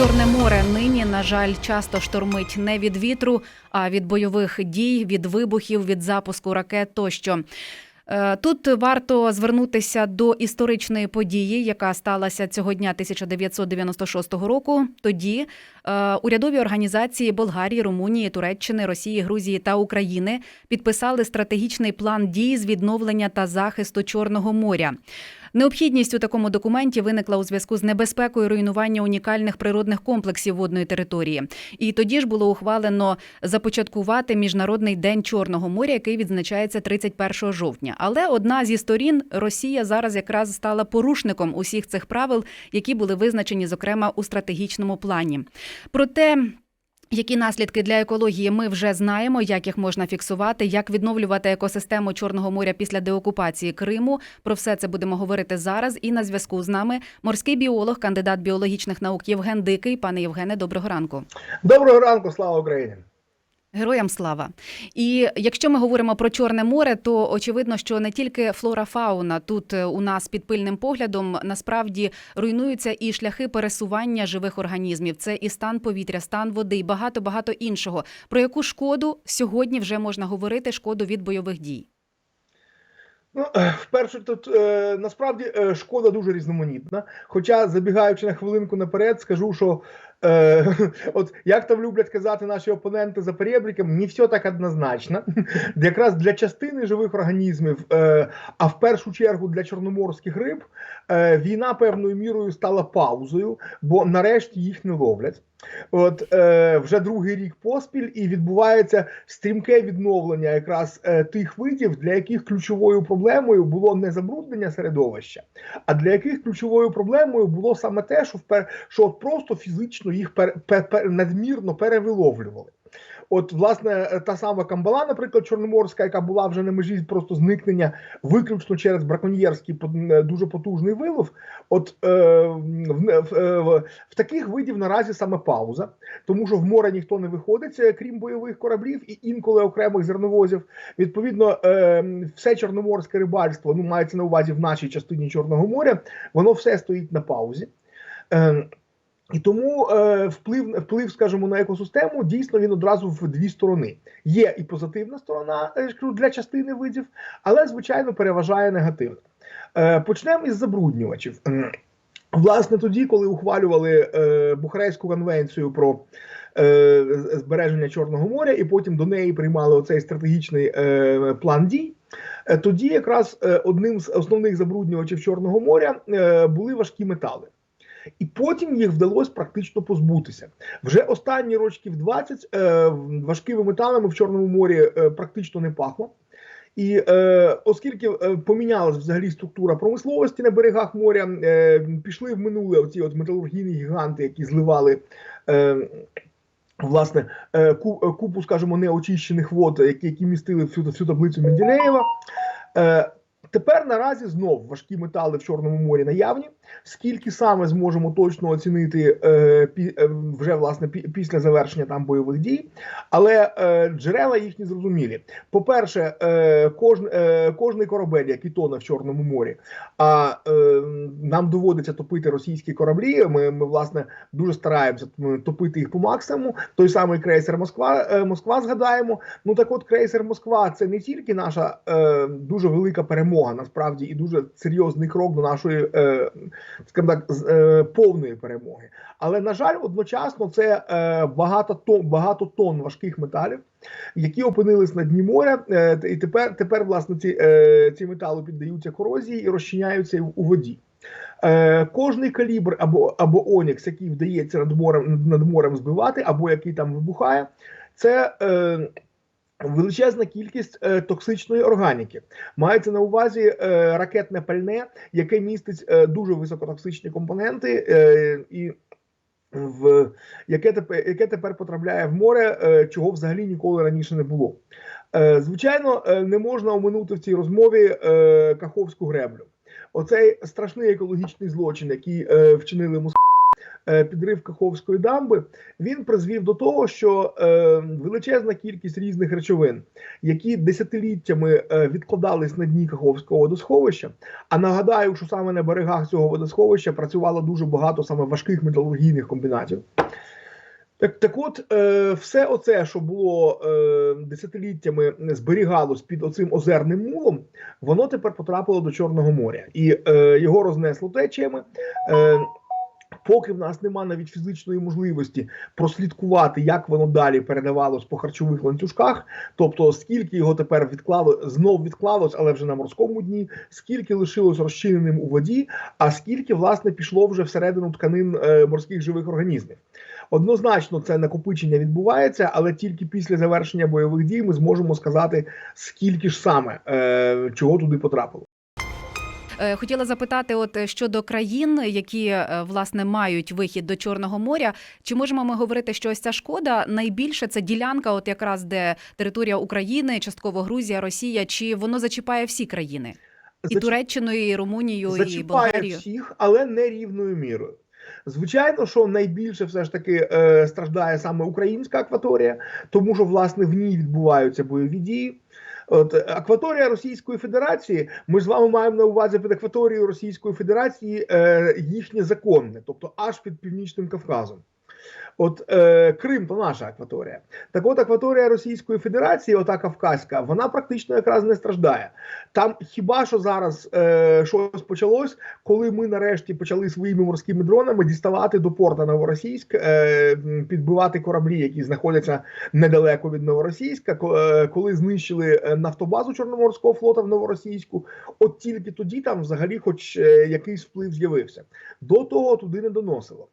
Чорне море нині, на жаль, часто штормить не від вітру, а від бойових дій, від вибухів, від запуску ракет тощо. Е, Тут варто звернутися до історичної події, яка сталася цього дня 1996 року. Тоді е, урядові організації Болгарії, Румунії, Туреччини, Росії, Грузії та України підписали стратегічний план дій з відновлення та захисту Чорного моря. Необхідність у такому документі виникла у зв'язку з небезпекою руйнування унікальних природних комплексів водної території. І тоді ж було ухвалено започаткувати міжнародний день Чорного моря, який відзначається 31 жовтня. Але одна зі сторін Росія зараз якраз стала порушником усіх цих правил, які були визначені, зокрема у стратегічному плані. Проте. Які наслідки для екології ми вже знаємо, як їх можна фіксувати, як відновлювати екосистему Чорного моря після деокупації Криму. Про все це будемо говорити зараз. І на зв'язку з нами морський біолог, кандидат біологічних наук Євген Дикий. Пане Євгене, доброго ранку. Доброго ранку, слава Україні. Героям слава. І якщо ми говоримо про Чорне море, то очевидно, що не тільки флора фауна тут е, у нас під пильним поглядом насправді руйнуються і шляхи пересування живих організмів. Це і стан повітря, стан води, і багато багато іншого. Про яку шкоду сьогодні вже можна говорити? Шкоду від бойових дій. Ну, вперше тут е, насправді е, шкода дуже різноманітна. Хоча, забігаючи на хвилинку наперед, скажу, що е, от як там люблять казати наші опоненти за перебріком, не все так однозначно. Якраз для частини живих організмів, е, а в першу чергу для чорноморських риб, е, війна певною мірою стала паузою, бо нарешті їх не ловлять. От е, вже другий рік поспіль, і відбувається стрімке відновлення якраз е, тих видів, для яких ключовою проблемою було не забруднення середовища, а для яких ключовою проблемою було саме те, що впер, що от просто фізично їх пер, пер, пер, надмірно перевиловлювали. От, власне, та сама камбала, наприклад, чорноморська, яка була вже на межі просто зникнення виключно через браконьєрський дуже потужний вилов. От е, в, е, в, в таких видів наразі саме пауза, тому що в море ніхто не виходить, е, крім бойових кораблів і інколи окремих зерновозів. Відповідно, е, все чорноморське рибальство, ну мається на увазі в нашій частині Чорного моря, воно все стоїть на паузі. Е, і тому е, вплив, вплив, скажімо, на екосистему дійсно він одразу в дві сторони. Є і позитивна сторона для частини видів, але звичайно переважає негативна. Е, почнемо із забруднювачів. Власне, тоді, коли ухвалювали е, Бухарестську конвенцію про е, збереження Чорного моря, і потім до неї приймали оцей стратегічний е, план дій. е, Тоді якраз е, одним з основних забруднювачів Чорного моря е, були важкі метали. І потім їх вдалося практично позбутися. Вже останні рочків 20 е, важкими металами в Чорному морі е, практично не пахло. І е, оскільки е, помінялась взагалі структура промисловості на берегах моря, е, пішли в минуле оці от металургійні гіганти, які зливали. Е, Власне, е, ку- е, купу, скажімо, неочищених вод, які, які містили всю, всю таблицю Менделєєва. Тепер наразі знов важкі метали в Чорному морі наявні. Скільки саме зможемо точно оцінити е, пі, е, вже власне пі, після завершення там бойових дій, але е, джерела їхні зрозумілі. По-перше, е, кожн, е, кожний корабель, який тоне в Чорному морі, а е, нам доводиться топити російські кораблі. Ми, ми власне дуже стараємося топити їх по максимуму. Той самий крейсер Москва, е, Москва згадаємо. Ну так от крейсер Москва це не тільки наша е, дуже велика перемога, насправді, і дуже серйозний крок до нашої, е, скажімо так, е, повної перемоги. Але на жаль, одночасно це е, багато тонн, багато тонн важких металів, які опинились на дні моря, е, і тепер, тепер власне ці, е, ці метали піддаються корозії і розчиняються у воді. Е, кожний калібр або, або онікс, який вдається над морем, над морем збивати, або який там вибухає, це. Е, Величезна кількість е, токсичної органіки мається на увазі е, ракетне пальне, яке містить е, дуже високотоксичні компоненти, е, і в яке тепер, яке тепер потрапляє в море, е, чого взагалі ніколи раніше не було. Е, звичайно, е, не можна оминути в цій розмові е, Каховську греблю. Оцей страшний екологічний злочин, який е, вчинили Москва, е, підрив Каховської дамби, він призвів до того, що е, величезна кількість різних речовин, які десятиліттями е, відкладались на дні Каховського водосховища. А нагадаю, що саме на берегах цього водосховища працювало дуже багато саме важких металургійних комбінатів. Так, так от, е, все оце, що було е, десятиліттями зберігалось під оцим озерним мулом, воно тепер потрапило до Чорного моря, і е, його рознесло течіями. Е, Поки в нас нема навіть фізичної можливості прослідкувати, як воно далі передавалось по харчових ланцюжках, тобто скільки його тепер відклало, знов відклалось, але вже на морському дні, скільки лишилось розчиненим у воді, а скільки власне пішло вже всередину тканин е, морських живих організмів. Однозначно, це накопичення відбувається, але тільки після завершення бойових дій ми зможемо сказати, скільки ж саме е, чого туди потрапило. Е, Хотіла запитати, от е, щодо країн, які е, власне мають вихід до Чорного моря, чи можемо ми говорити, що ось ця шкода найбільше це ділянка, от якраз де територія України, частково Грузія, Росія, чи воно зачіпає всі країни? І Зач- Туреччину, і Румунію, і зачіпає Болгарію. всіх, але не рівною мірою. Звичайно, що найбільше все ж таки е, страждає саме українська акваторія, тому що власне в ній відбуваються бойові дії. От акваторія Російської Федерації, ми з вами маємо на увазі під акваторією Російської Федерації е, їхнє законне, тобто аж під Північним Кавказом. От е, Крим то наша акваторія. Так от акваторія Російської Федерації, ота Кавказька, вона практично якраз не страждає. Там хіба що зараз е, щось почалось, коли ми нарешті почали своїми морськими дронами діставати до порта Новоросійськ, е, підбивати кораблі, які знаходяться недалеко від Новоросійська, е, коли знищили е, нафтобазу Чорноморського флота в Новоросійську, от тільки тоді там взагалі, хоч е, якийсь вплив з'явився. До того туди не доносило.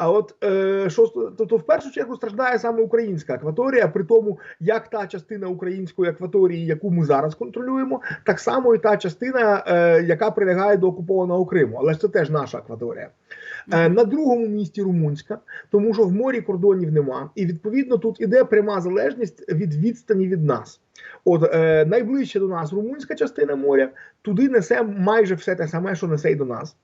А от е, що ст- то, то в першу чергу страждає саме українська акваторія, при тому, як та частина української акваторії, яку ми зараз контролюємо, так само і та частина, е, яка прилягає до окупованого Криму. Але ж це теж наша акваторія. Е, на другому місці румунська, тому що в морі кордонів нема, і відповідно тут іде пряма залежність від відстані від нас. От е, найближче до нас румунська частина моря, туди несе майже все те саме, що несе й до нас.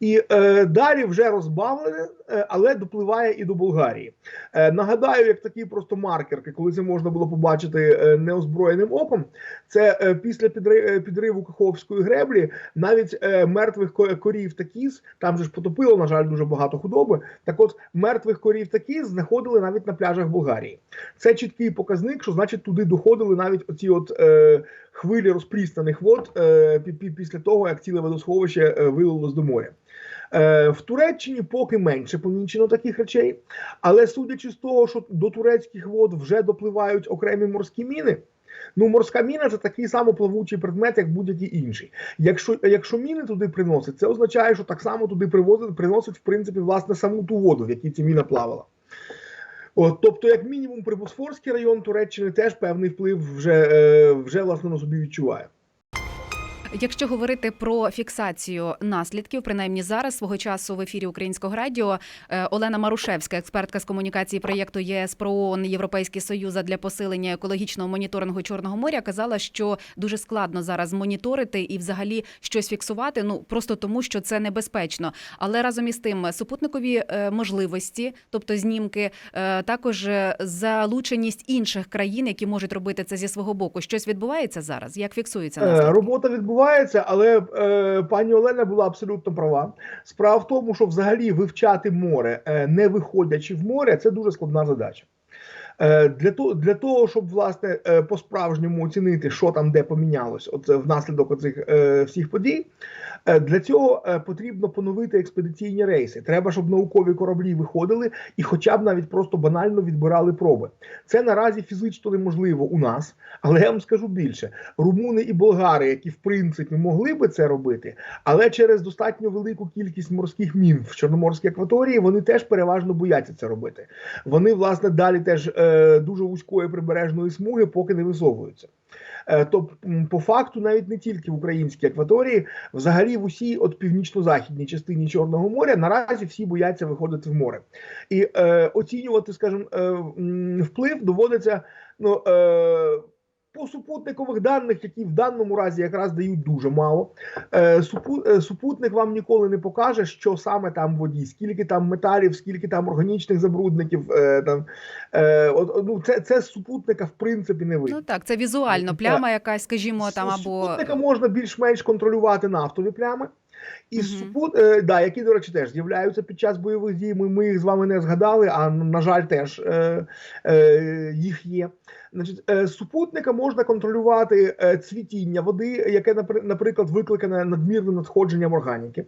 І е, далі вже розбавлене, е, але допливає і до Болгарії. Е, нагадаю, як такий просто маркер, коли це можна було побачити е, неозброєним оком, це е, після е, підриву Каховської греблі навіть е, мертвих корів та кіз, там же ж потопило, на жаль, дуже багато худоби. Так от мертвих корів та кіз знаходили навіть на пляжах Болгарії. Це чіткий показник, що значить туди доходили навіть оці от е, хвилі розпрістаних вод е, пі- пі- після того, як ціле водосховище е, вилилось до моря. Е, в Туреччині поки менше помічено таких речей, але судячи з того, що до турецьких вод вже допливають окремі морські міни. Ну, морська міна це такий самоплавучий предмет, як будь-який інший. Якщо, якщо міни туди приносять, це означає, що так само туди привозять, приносять, в принципі, власне, саму ту воду, в якій ця міна плавала. От, тобто, як мінімум, Прибосфорський район Туреччини теж певний вплив вже, е, вже власне на собі відчуває. Якщо говорити про фіксацію наслідків, принаймні зараз свого часу в ефірі Українського радіо е, Олена Марушевська, експертка з комунікації проєкту ЄС про ООН Європейський Союз для посилення екологічного моніторингу Чорного моря, казала, що дуже складно зараз моніторити і взагалі щось фіксувати. Ну просто тому, що це небезпечно. Але разом із тим супутникові е, можливості, тобто знімки, е, також залученість інших країн, які можуть робити це зі свого боку. Щось відбувається зараз. Як фіксується наслідки? Робота відбувається, але е, пані Олена була абсолютно права. Справа в тому, що взагалі вивчати море, е, не виходячи в море, це дуже складна задача. Е, Для того, для того, щоб власне е, по-справжньому оцінити, що там де помінялось, от е, внаслідок оцих всіх подій, для цього потрібно поновити експедиційні рейси. Треба, щоб наукові кораблі виходили і, хоча б навіть просто банально відбирали проби. Це наразі фізично неможливо у нас, але я вам скажу більше: румуни і болгари, які в принципі могли би це робити, але через достатньо велику кількість морських мін в Чорноморській акваторії вони теж переважно бояться це робити. Вони, власне, далі теж дуже вузької прибережної смуги, поки не висовуються. Е, То по факту навіть не тільки в українській акваторії, взагалі в усій от північно-західній частині Чорного моря наразі всі бояться виходити в море. І е, оцінювати, скажімо, е, вплив доводиться ну, е, по супутникових даних, які в даному разі якраз дають дуже мало. Е, е, супутник вам ніколи не покаже, що саме там в воді, скільки там металів, скільки там органічних забрудників. Е, там, ну, це, це з супутника в принципі не видно. Ну так, це візуально, пляма якась, скажімо, там або супутника можна більш-менш контролювати нафтові плями. І Мгм. супут, е, да, які, до речі, теж з'являються під час бойових дій. Ми, ми їх з вами не згадали, а на жаль, теж е, е, їх є. Значить, е, супутника можна контролювати е, цвітіння води, яке, наприклад, викликане надмірним надходженням органіки.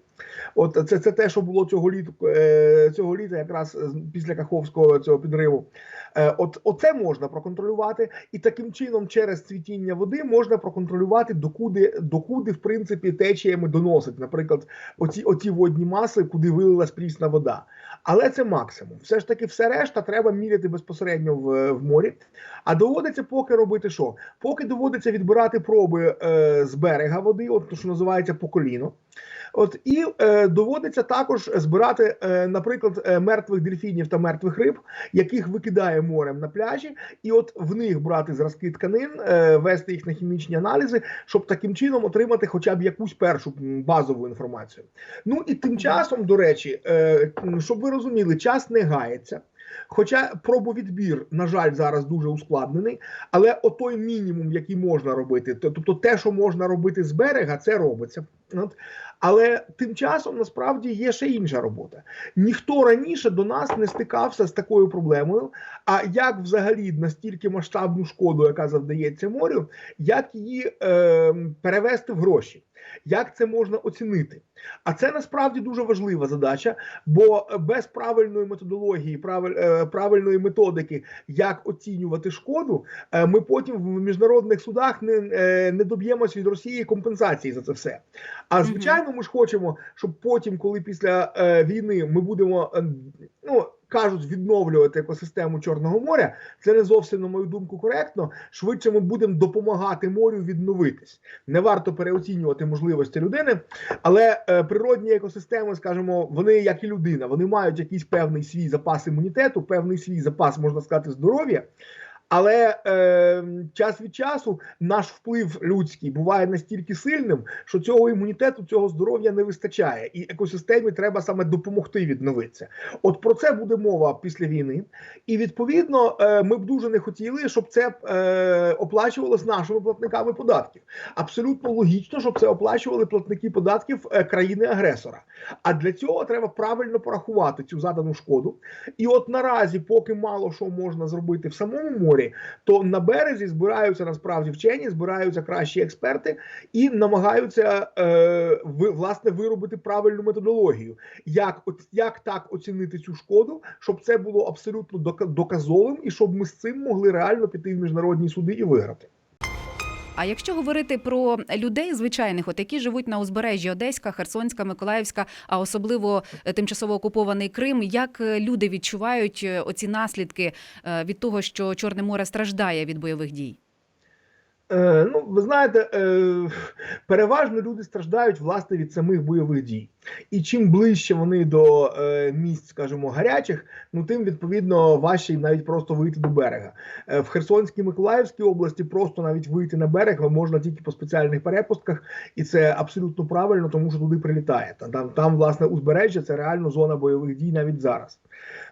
От це, це те, що було цього літа, е, цього літа, якраз після Каховського цього підриву. От оце можна проконтролювати, і таким чином, через цвітіння води можна проконтролювати, докуди, докуди в принципі течіями доносить, наприклад, оці, оці водні маси, куди вилилась прісна вода. Але це максимум. Все ж таки, все решта треба міряти безпосередньо в, в морі. А доводиться поки робити що? Поки доводиться відбирати проби е, з берега води, от то, що називається по коліно. От і е, доводиться також збирати, е, наприклад, е, мертвих дельфінів та мертвих риб, яких викидає морем на пляжі, і от в них брати зразки тканин, е, вести їх на хімічні аналізи, щоб таким чином отримати хоча б якусь першу базову інформацію. Ну і тим часом, до речі, е, щоб ви розуміли, час не гається. Хоча пробовідбір, на жаль, зараз дуже ускладнений, але отой мінімум, який можна робити, тобто те, що можна робити з берега, це робиться. Але тим часом насправді є ще інша робота. Ніхто раніше до нас не стикався з такою проблемою. А як взагалі настільки масштабну шкоду, яка завдається морю, як її е, перевести в гроші? Як це можна оцінити? А це насправді дуже важлива задача, бо без правильної методології, е, правильної методики, як оцінювати шкоду, е, ми потім в міжнародних судах не, е, не доб'ємося від Росії компенсації за це все. А Мгм. Ми ж хочемо, щоб потім, коли після е, війни ми будемо е, ну. Кажуть, відновлювати екосистему Чорного моря. Це не зовсім, на мою думку, коректно. Швидше ми будемо допомагати морю відновитись. Не варто переоцінювати можливості людини, але е, природні екосистеми, скажімо, вони як і людина, вони мають якийсь певний свій запас імунітету, певний свій запас, можна сказати, здоров'я. Але е, час від часу наш вплив людський буває настільки сильним, що цього імунітету, цього здоров'я не вистачає, і екосистемі треба саме допомогти відновитися. От про це буде мова після війни. І відповідно е, ми б дуже не хотіли, щоб це е, оплачувалось нашими платниками податків. Абсолютно логічно, щоб це оплачували платники податків е, країни-агресора. А для цього треба правильно порахувати цю задану шкоду. І от наразі, поки мало що можна зробити в самому морі, то на березі збираються насправді вчені, збираються кращі експерти і намагаються е, ви, власне виробити правильну методологію, як от як так оцінити цю шкоду, щоб це було абсолютно дока- доказовим, і щоб ми з цим могли реально піти в міжнародні суди і виграти. А якщо говорити про людей звичайних, от які живуть на узбережжі Одеська, Херсонська, Миколаївська, а особливо е, тимчасово окупований Крим, як е, люди відчувають е, оці наслідки від того, що Чорне море страждає від бойових дій? Е, ну, ви знаєте, е, переважно люди страждають власне від самих бойових дій. І чим ближче вони до е, місць, скажімо, гарячих, ну тим відповідно важче навіть просто вийти до берега. В Херсонській Миколаївській області просто навіть вийти на берег можна тільки по спеціальних перепустках, і це абсолютно правильно, тому що туди прилітає. Там, там власне, узбережжя це реально зона бойових дій навіть зараз.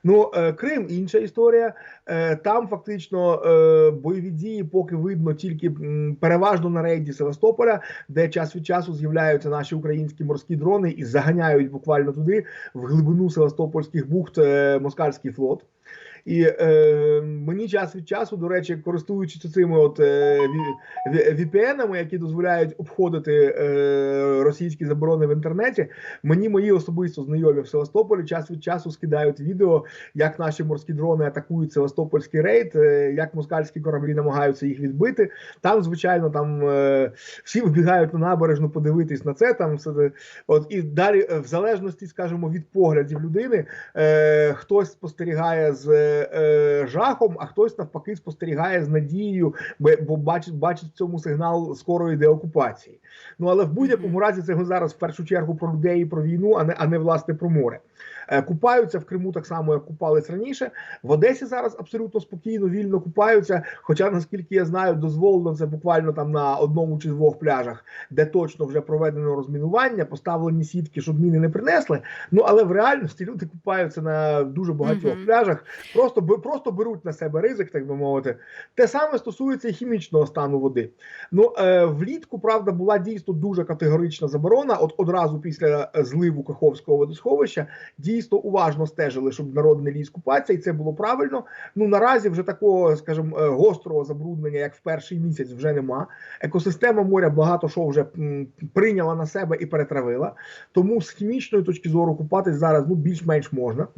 Ну, е, Крим інша історія. Е, Там фактично е, бойові дії поки видно тільки переважно на рейді Севастополя, де час від часу з'являються наші українські морські дрони і заганяють буквально туди, в глибину Севастопольських бухт, москальський флот. І е, мені час від часу, до речі, користуючись цими от е, VPN-ами, які дозволяють обходити е, російські заборони в інтернеті, мені мої особисто знайомі в Севастополі час від часу скидають відео, як наші морські дрони атакують Севастопольський рейд, е, як москальські кораблі намагаються їх відбити. Там, звичайно, там е, всі вибігають на набережну подивитись на це. Там все от і далі, е, в залежності, скажімо, від поглядів людини, е, хтось спостерігає з е, жахом, а хтось навпаки спостерігає з надією, бо, бачить, бачить в цьому сигнал скорої деокупації. Ну але в будь-якому разі це зараз в першу чергу про людей і про війну, а не а не власне про море. Е, Купаються в Криму так само, як купались раніше. В Одесі зараз абсолютно спокійно, вільно купаються. Хоча, наскільки я знаю, дозволено це буквально там на одному чи двох пляжах, де точно вже проведено розмінування, поставлені сітки, щоб міни не принесли. Ну але в реальності люди купаються на дуже багатьох Мгм. пляжах, просто просто беруть на себе ризик, так би мовити. Те саме стосується і хімічного стану води. Ну е, влітку правда була дійсно дуже категорична заборона. От одразу після е, зливу Каховського водосховища дійсно уважно стежили, щоб народ не ліз купатися, і це було правильно. Ну наразі вже такого, скажімо, е, гострого забруднення, як в перший місяць, вже нема. Екосистема моря багато що вже прийняла на себе і перетравила. Тому з хімічної точки зору купатись зараз ну більш-менш можна.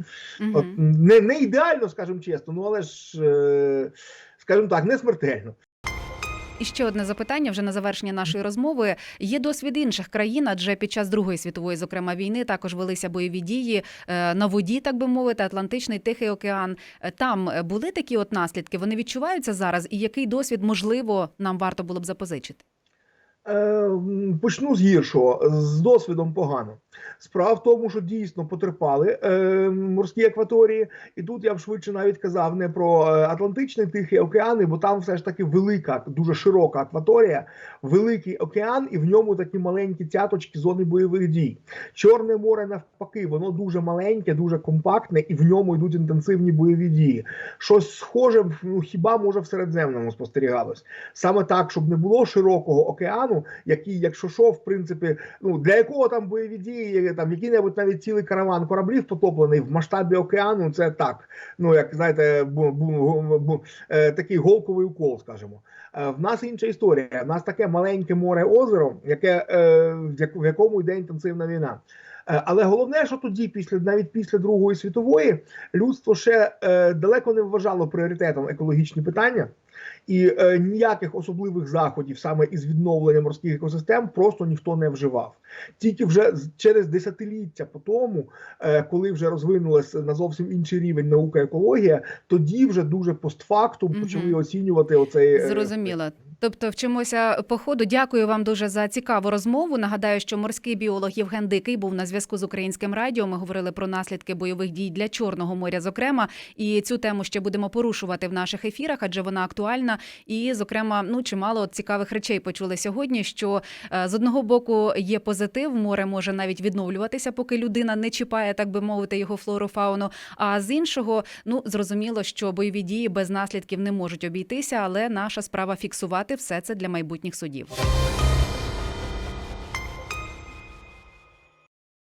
Мгм. От, не, не ідеально, скажімо чесно, ну але ж, е, скажімо так, не смертельно. І ще одне запитання вже на завершення нашої розмови. Є досвід інших країн, адже під час Другої світової, зокрема війни, також велися бойові дії е, на воді, так би мовити, Атлантичний Тихий океан. Е, Там е, були такі от наслідки. Вони відчуваються зараз. І який досвід можливо нам варто було б запозичити? Почну з гіршого, з досвідом погано. Справа в тому, що дійсно потерпали е, морські акваторії, і тут я б швидше навіть казав не про е, Атлантичний Тихий океан, бо там все ж таки велика, дуже широка акваторія, великий океан, і в ньому такі маленькі цяточки зони бойових дій. Чорне море навпаки, воно дуже маленьке, дуже компактне, і в ньому йдуть інтенсивні бойові дії. Щось схоже, ну хіба може в Середземному спостерігалось. Саме так, щоб не було широкого океану, який, якщо що, в принципі, ну для якого там бойові дії, там який-небудь навіть цілий караван кораблів потоплений в масштабі океану, це так. Ну як знаєте, бу, бу, бу, е, такий голковий укол, скажімо. Е, В нас інша історія. В нас таке маленьке море озеро, яке е, в якому йде інтенсивна війна. Е, Але головне, що тоді, після навіть після Другої світової, людство ще е, далеко не вважало пріоритетом екологічні питання, і е, ніяких особливих заходів саме із відновлення морських екосистем просто ніхто не вживав. Тільки вже через десятиліття по тому, е, коли вже розвинулася на зовсім інший рівень наука екологія, тоді вже дуже постфактум почали оцінювати оцей е, Зрозуміло. Тобто вчимося по ходу. Дякую вам дуже за цікаву розмову. Нагадаю, що морський біолог Євген Дикий був на зв'язку з українським радіо. Ми говорили про наслідки бойових дій для Чорного моря, зокрема, і цю тему ще будемо порушувати в наших ефірах, адже вона актуальна. І, зокрема, ну чимало цікавих речей почули сьогодні. Що е, з одного боку є позитив, море може навіть відновлюватися, поки людина не чіпає, так би мовити, його флору фауну. А з іншого, ну зрозуміло, що бойові дії без наслідків не можуть обійтися, але наша справа фіксувати все це для майбутніх судів.